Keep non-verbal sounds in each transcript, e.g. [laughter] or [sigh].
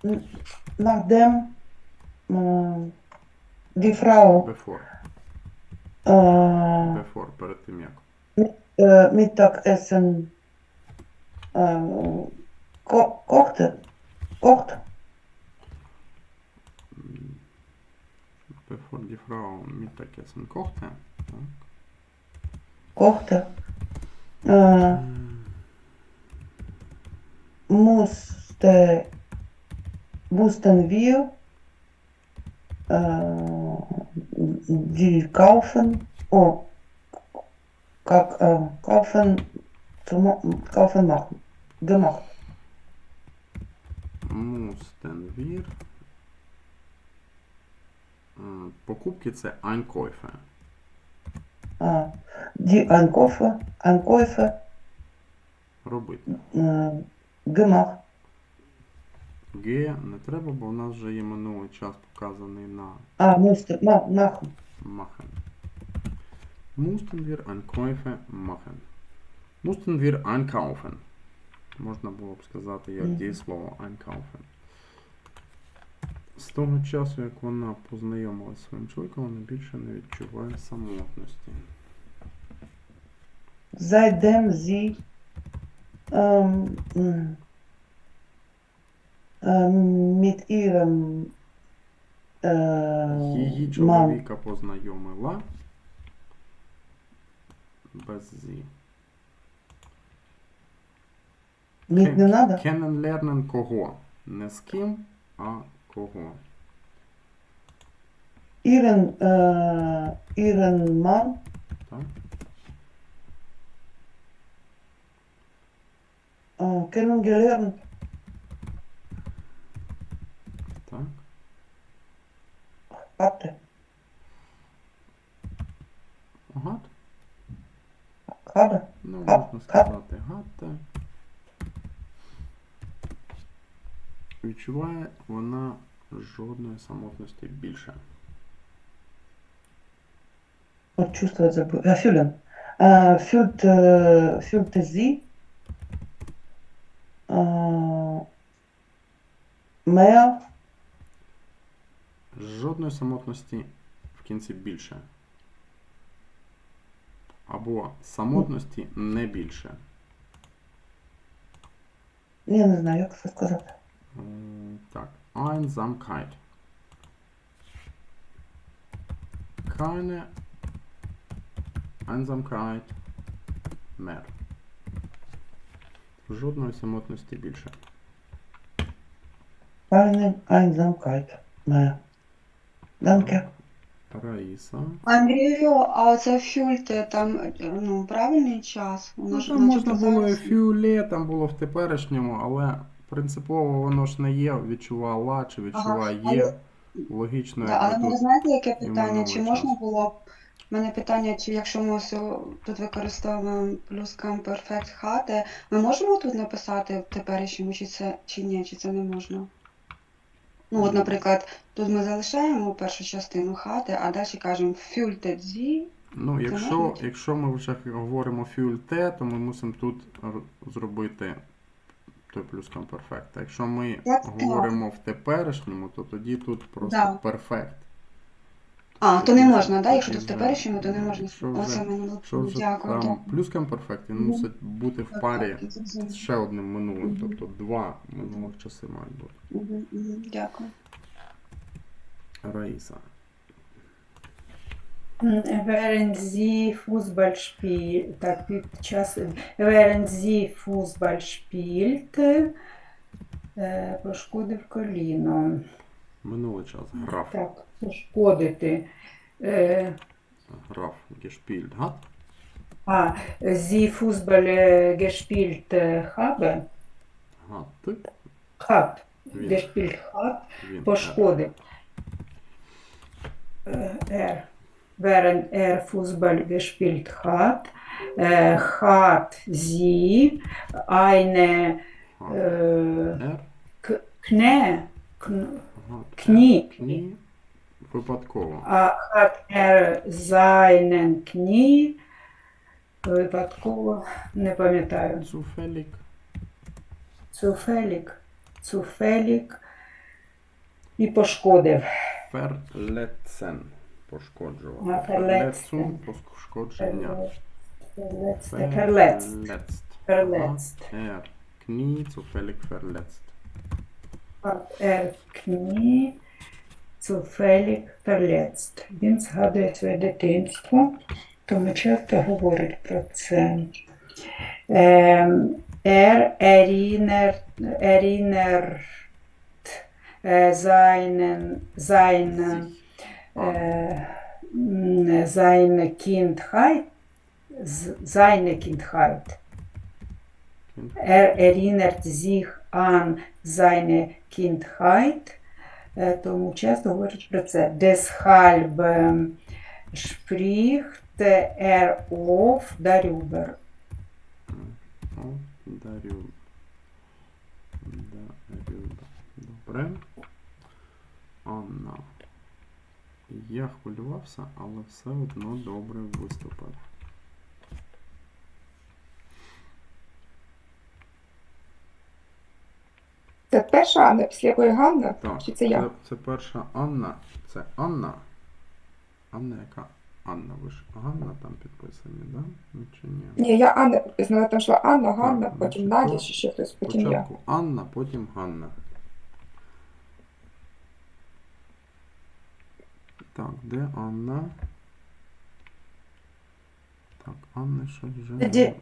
De eh, die vrouw. bevor, äh, eh, bevor mit, äh, eh, Mittagessen äh, ko kochte, kocht. Bevor die vrouw Mittagessen kochte. Ja. Kochte. Äh, hmm. Äh, die kaufen, oh, как, äh, kaufen, kaufen machen, gemacht. Mussten wir. Покупки це Einkäufe. Äh, die Einkäufe, Einkäufe Робити. äh, gemacht. Г не треба, бо у нас вже є минулий час показаний на Ah, musste, ma machen. machen. Mussten wir Einkäufe machen. Mussten wir einkaufen. Можна було б сказати як дієслово einkaufen. З того часу, як вона познайомилася зі своїм чоловіком, вона більше не відчуває самотності. Seitdem sie ähm, mit ihrem äh, Її чоловіка познайомила без зі. не надо, Kennenlernen кого? Не з ким, а кого. äh, ihren Mann Так? äh, kennengelernt. Так? Hatte, Гад? habe, Ну, можна сказати гатте. Відчуває вона жодної самотності більше. und чувствовать забыл. Äh, fühlt, äh, fühlte sie äh, mehr Жодної самотності в кінці більше. Або самотності не більше. Я не знаю, як це сказати. Так, Einsamkeit. Keine Einsamkeit mehr. Жодної самотності більше. Keine Einsamkeit mehr. Danke. Раїса. Андрію, а оце фюльте там ну, правильний час? Воно Ну, ж там начебто можна було і зараз. фюле, там було в теперішньому, але принципово воно ж не є, відчувала чи відчуває але- є. Логічно, Да, якби але ви тут знаєте, яке питання? минулий Чи можна час. було б в мене питання, чи якщо ми ось о- тут використовуємо плюскам перфект хати, ми можемо тут написати в теперішньому, чи це чи ні, чи це не можна? Ну, от, наприклад, тут ми залишаємо першу частину хати, а далі кажемо фюльте зі. Ну, якщо, якщо ми вже говоримо фюльте, то ми мусимо тут зробити той плюс комперфект. А якщо ми Так, так. говоримо в теперішньому, то тоді тут просто Да. перфект. А, то не можна, да? Якщо тут в теперішньому, то не можна. Оце вже, мені якщо вже дякую. там плюс комперфект, він Мгм. мусить бути в парі з ще одним минулим. Мгм. Тобто два минулих часи мають бути. Мгм, мгм, Дякую. Раїса. Während sie Fußball spielt, так, під час, während sie Fußball е, пошкодив коліно. Минулий час. Граф. Так, пошкодити. Е, Граф gespielt hat. а, sie Fußball е, gespielt е, habe, Hat. hat, Він. gespielt hat, Він. пошкодив. Е, Er. Während er Fußball gespielt hat, äh, hat sie eine äh, Er. Knie, Kn Knie. Випадково. а hat er seinen Knie випадково, не пам'ятаю, Zufällig. zufällig, zufällig і пошкодив. Verletzen. Пошкоджувати. А, verletzen. Verletzung, пошкодження. Verletzt. Verletzt. Verletzt. Verletzt. Hat er Knie zufällig verletzt. Hat er Knie zufällig verletzt. Він згадує своє дитинство, тому часто говорить про це. Ем, Er erinnert, erinnert äh, seinen, seinen, äh, seine Kindheit, seine Kindheit. Er erinnert sich an seine Kindheit, Е, тому часто говорить про це. Deshalb spricht er oft darüber. Добре. Анна. Я хвилювався, але все одно добре виступив. Це перша Анна, після якої Ганна? Так, Чи це я? Це, це перша Анна. Це Анна. Анна яка? Анна, ви ж Ганна там підписані, да? Ну, Чи ні? Ні, я Анна знала, там що Анна, Ганна, Так, потім значить, Надя, то чи ще хтось, потім я. Спочатку Анна, потім Ганна. Так, де Анна? Так, Анна щось вже. Тоді-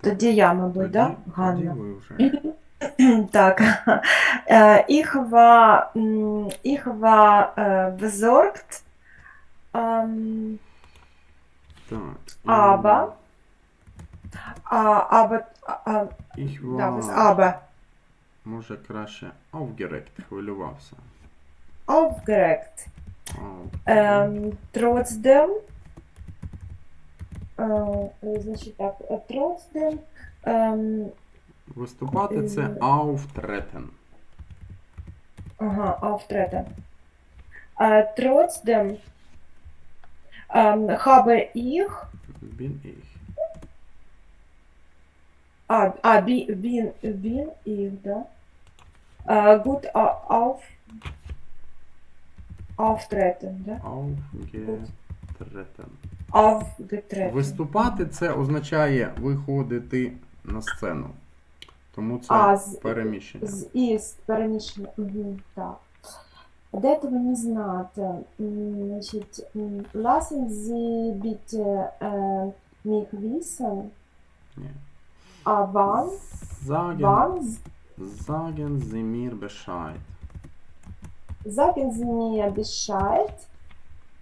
Тоді я, мабуть, Тоді, да? тоді Ганна. ви вже. Так. Äh, ich war, mh, ich war äh, besorgt, ähm, Так. Aber- äh, aber, äh, Ich да, без war, aber, може краще aufgeregt, хвилювався. aufgeregt. Aufgeregt. Ähm, trotzdem, äh, значить так, äh, trotzdem, ähm, Виступати це е, auftreten. Aha, auftreten. Äh, trotzdem ähm, habe ich, Bin ich. ah, ah, bi- bin, bin ich da, äh, gut äh, auf, auftreten, da? Aufgetreten. Aufgetreten. Виступати це означає виходити на сцену. Тому це А, з- переміщення. З із переміщення. Угу, так. Де то мені знати? Значить, lassen Sie bitte äh, mich wissen, Ні. а wann, Sagen, wann sagen Sie mir Bescheid. Sagen Sie mir Bescheid,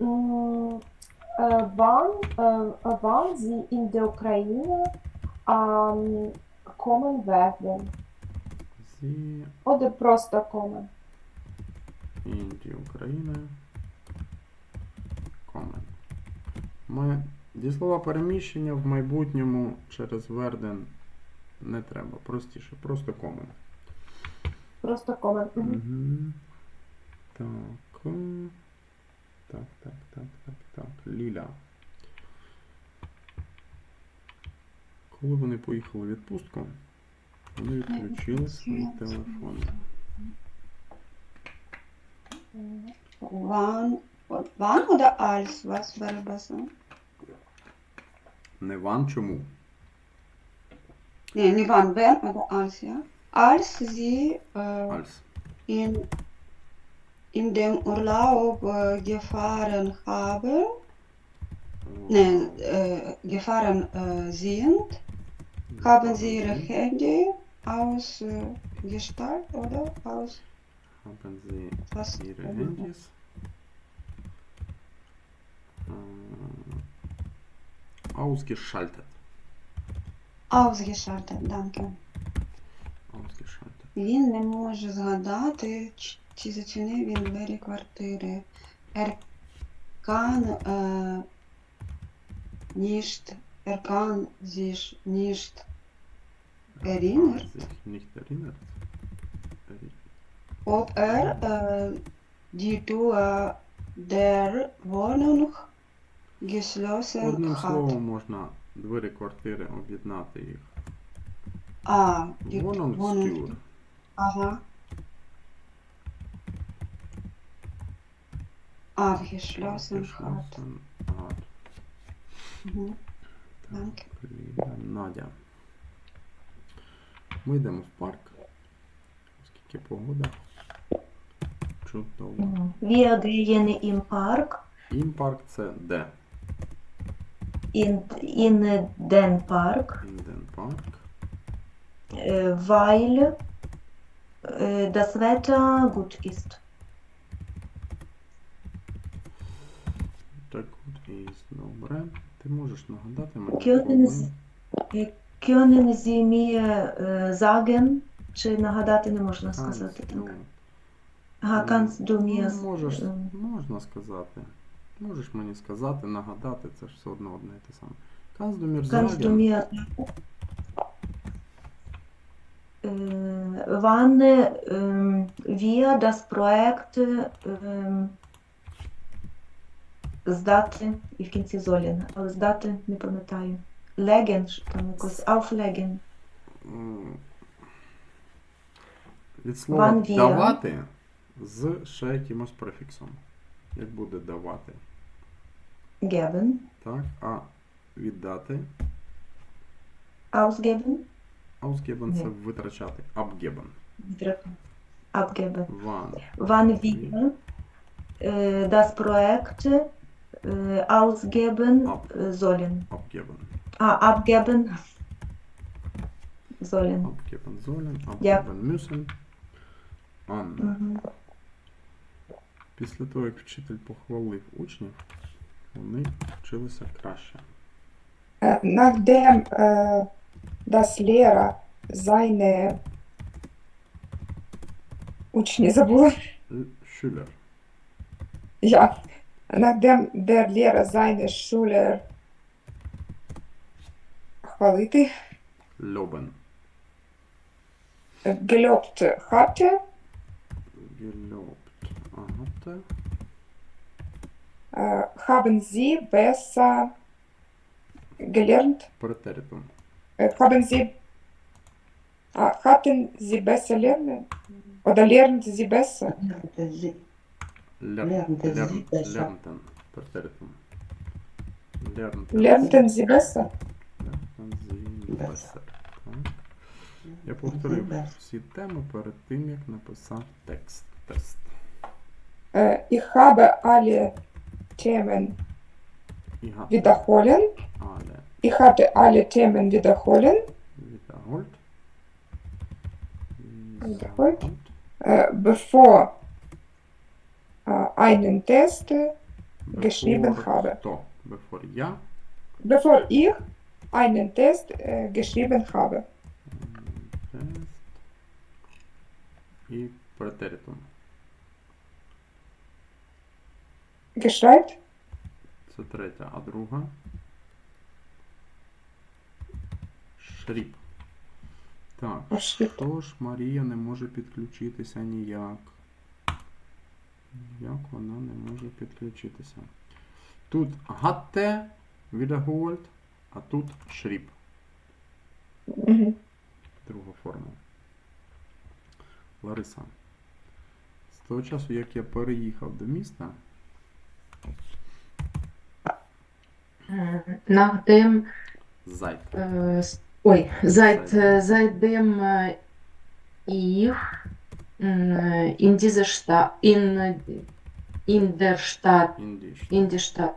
äh, wann, äh, wann Sie in der Ukraine ähm, kommen werden. Sie Oder просто in die Ukraine kommen. Ми дієслова переміщення в майбутньому через Верден не треба. Простіше, просто комен. Просто. Мгм. Угу. Так. Так, так, так, так, так. Ліля. Коли вони поїхали в відпустку, вони відключили свої телефони. Wann, wann oder als? Was wäre besser? Не ван чому? Oder als, ja? Als sie äh, Альс. in, in dem Urlaub äh, gefahren haben, ne, äh, gefahren äh, sind, haben sie ihre Handy ausgestellt oder aus Haben sie was? ihre Handys äh, ausgeschaltet. Ausgeschaltet, danke. Ausgeschaltet. Він не може згадати, чи зачинив він двері квартири. Er äh, nicht, er kann sich nicht erinnert, Sich nicht erinnert. Eri- ob er äh, die Tür der Wohnung geschlossen Одним hat. словом можна двері квартири об'єднати їх. А, die Wohnungstür. Ага. Aufgeschlossen hat. Geschlossen hat. Так, Так. Надя. Ми йдемо в парк. Оскільки погода. Чудово. Wir gehen im Park, Ім парк це де? in, in den Park, Інден парк. äh, weil das Wetter gut ist. Так от і добре. Ти можеш нагадати мені. Sie mir äh, sagen, чи нагадати не можна сказати ну, так? Ага, kannst du mir ну, ем, можна сказати. Можеш мені сказати, нагадати, це ж все одно одне і те саме. Mir äh, wann wir das Projekt ähm, здати і в кінці золін, але здати не пам'ятаю. Леген, що там якось auflegen. від слова Ван віа. давати з ще якимось префіксом. Як буде давати, Geben, так? А віддати, ausgeben, ausgeben це Ні. витрачати. Abgeben. abgeben. Wann. Wann wir äh, das Projekt äh, ausgeben Ab. äh, sollen. Abgeben. Ah, abgeben sollen. Abgeben sollen, Ja. abgeben müssen. Анна. Mhm. Після того, як вчитель похвалив учнів, вони вчилися краще. Äh, Nachdem äh, das Lehrer seine Учни забыла. Schüler. Ja, nachdem der Lehrer seine Schüler хвалити Loben. äh, gelobt hatte, Gelobt. Äh, haben sie besser gelernt, Претеритум. äh, haben sie äh, hatten sie besser lernen oder lernen sie besser. Lernte sie. Лер... Lernte sie Лерн... besser. Лернтен. Претеритум. Лернтен. Lernten sie besser. Besser. Так. Я повторив всі теми перед тим, як написав текст. Тест. Äh, ich habe alle Themen wiederholen. Ich hatte alle Themen wiederholen. Wiederholt. Wiederholt. äh, bevor äh, einen Test, äh, geschrieben habe. Bevor я. bevor ich einen Test äh, geschrieben habe. Тест. І претеритум. Geschreibt? Це третя, а друга. Шріп. Так, Schrieb. що ж Марія не може підключитися ніяк? Як вона не може підключитися? Тут hatte wiederholt, а тут шріп. Mhm. Друга форма. Лариса. З того часу, як я переїхав до міста, Äh, Nachdem, зайд. äh, s- oi, seit, Seit- äh, seitdem äh, ich äh, in dieser Stadt, in, äh, in der Stadt, Індіш. in die Stadt,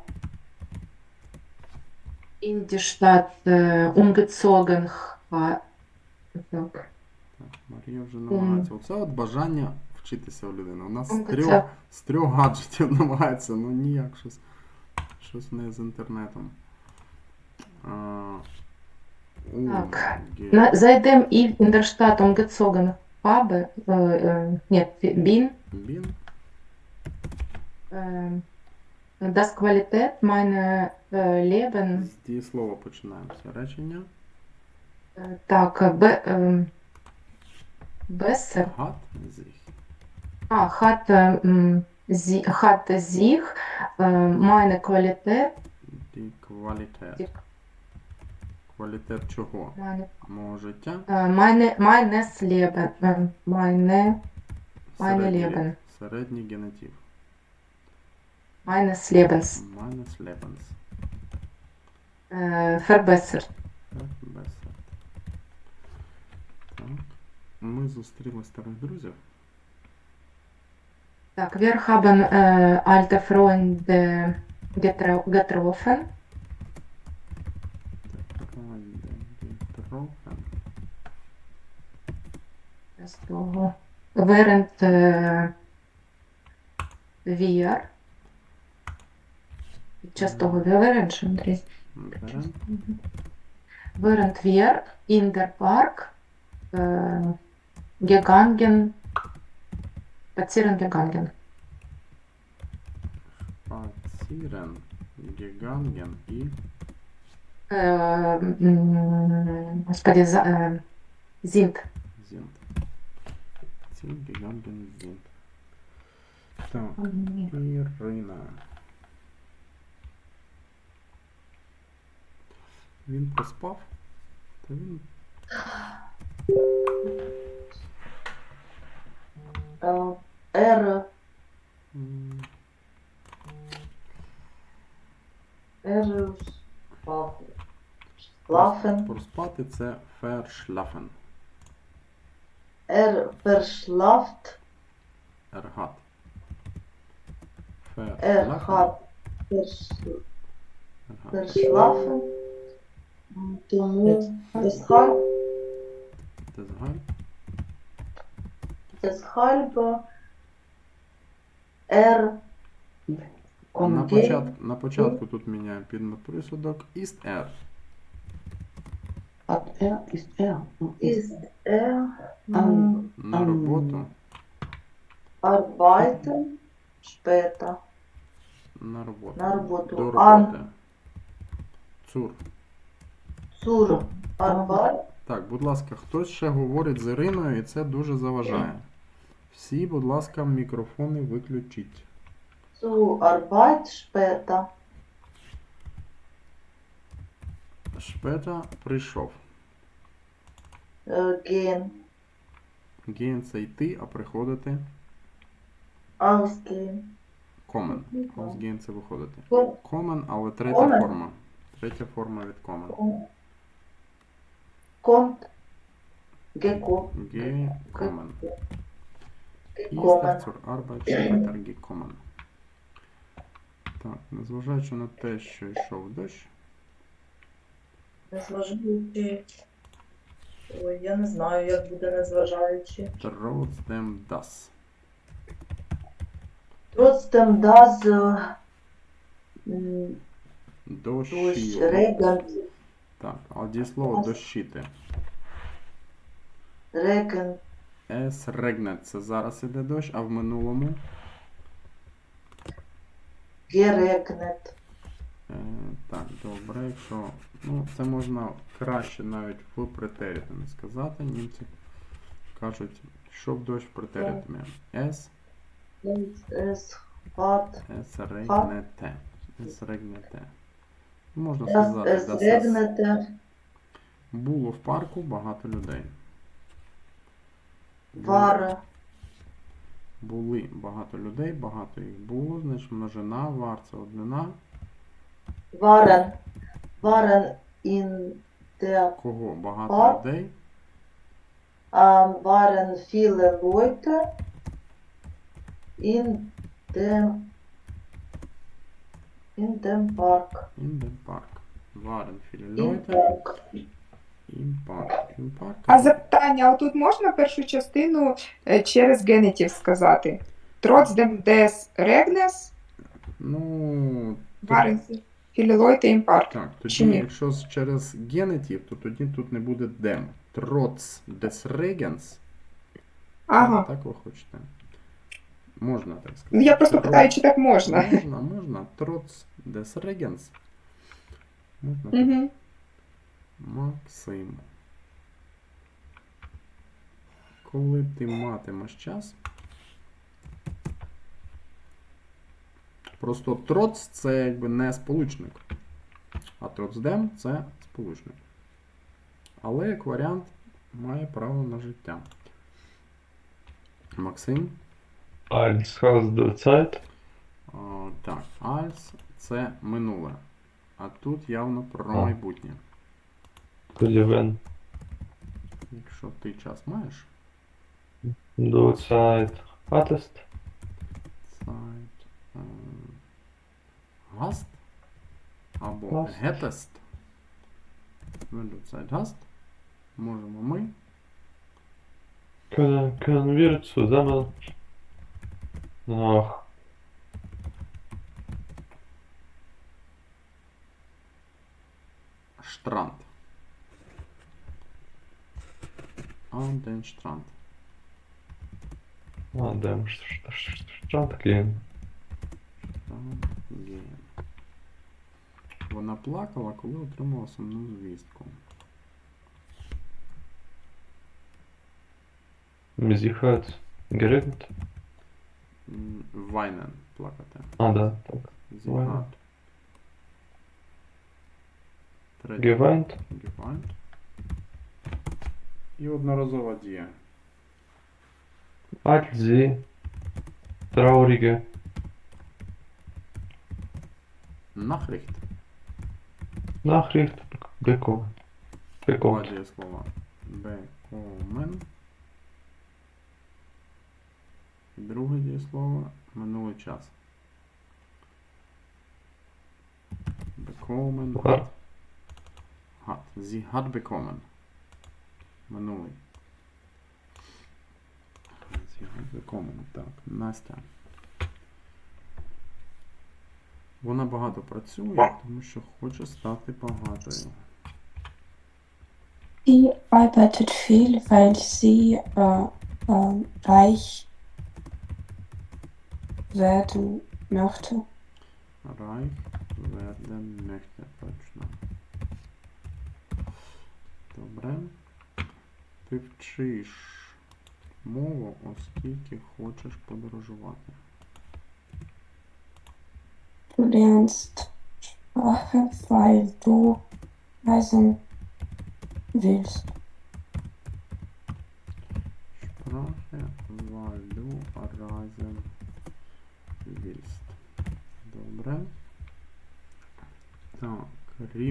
in die Stadt äh, umgezogen habe. Так. Так, Марія вже намагається. Оце от бажання вчитися у людини. У нас з трьох, з трьох гаджетів [laughs] намагається, ну ніяк щось. Щось не з інтернетом. А, у, Так. ге- Na, seitdem ich in der Stadt umgezogen habe, äh, äh, нет, bin, Бін. äh, das Qualität meiner äh, Leben З дієслова починаємося речення. Äh, Так, äh, be, ähm, besser. Гад зіх. Ah, hat, ähm, sie, hat sich äh, meine Qualität, die, Квалітет чого? meine, Мого життя. äh, meine, meines Leben, äh, meine, meine Середній, Leben. середній генетив. Meines Lebens. Meines Lebens. Äh, verbessert. Verbessert. Так. Ми зустріли старих друзів. Так, wir haben äh, alte Freunde getro getroffen. Getroffen. Того. Während äh, wir під час того während, що, Андрій? Während Während wir in der Park äh, gegangen spazieren gegangen. spazieren gegangen і Äh, м, Господи, за, äh, sind. sind. Spazieren gegangen. Так, Ірина. Він поспав? Та він Р, м, Р, Schlafen, проспати це verschlafen. R verschlaft, Erhat. R Тому deshalb, Deshalb deshalb R на, kommt почат, на початку тут міняємо підмет присудок ist er. Hat er, ist er. Oh, ist. ist er На Ам. роботу. arbeiten später На роботу. на роботу. До Ан. роботи. Цур. Zur Arbeit. Так, будь ласка, хтось ще говорить з Іриною, і це дуже заважає. Всі, будь ласка, мікрофони виключіть. Zur Arbeit später. Шпета прийшов. Äh, gehen. Гейн це йти, а приходити Ausgehen. комен. Ausgehen це виходити. Комен, але третя Комен. форма. Третя форма від комен. Kommt. Gekommen. Gekommen. Істер zur Arbeit gekommen. Так, незважаючи на те, що йшов дощ, Незважаючи. Ой, я не знаю, як буде незважаючи. trotzdem das. Trotzdem das äh, Дощі. Regen, Так, а дієслово дощити. Regen, Es regnet це зараз іде дощ, а в минулому geregnet. Е, так, добре, якщо. Ну, це можна краще навіть в претеритумі сказати. Німці кажуть, що в дощ в претеритумі. Es, Es hat, es regnete. Es regnete. Можна сказати, es regnete, було в парку багато людей. war, Були багато людей, багато їх було, значить множина, вар це однина. waren, waren in der, Кого багато Пар. людей? ähm, waren viele Leute in dem, in dem Park. In den Park. Waren viele Leute Park. im Park. Im Park. А запитання, а тут можна першу частину е, через генетів сказати? Trotzdem des Regnes Ну, тут- waren viele Leute im Park. так, Чи тоді, ні? якщо з- через генетів, то тоді тут не буде dem. Trotz des Regens. Ага. Так ви хочете. Можна так сказати. Ну я просто Tro- питаю, чи так можна. Можна, можна. Trotz des Regens. Можна так. Угу. Максим. Коли ти матимеш час. Просто троц це якби не сполучник. А троцдем це сполучник. Але як варіант має право на життя. Максим. Eins hast du Zeit? О, так, als це минуле. А тут явно про А. майбутнє. Тоді вен. Якщо ти час маєш, Du Zeit hattest. Е, hast або Hast. Wenn du Zeit hast, можемо ми Können, können wir zusammen Но Штранд. Анден Штранд. Анден Штранд Клен. Вона плакала, коли отримала сумну звістку. Мізіхат Грент. Weinen плакати. А, да, так. Третє. Geweint. Geweint. І одноразова дія. Als sie traurige Nachricht. Nachricht bekommen. Два дієслова. Bekommen. І друге дієслово минулий час. Bekommen. Hat. Hat. Sie hat bekommen. Минулий. Sie hat bekommen. Так, Настя. Вона багато працює, тому що хоче стати багатою. Sie arbeitet viel, weil sie äh, ähm, reich werden möchte. Reich werden möchte, точно. Добре. Ти вчиш мову, оскільки хочеш подорожувати. Du lernst Sprache, weil du reisen willst. Sprache, weil du reisen willst. Добре. Так, крім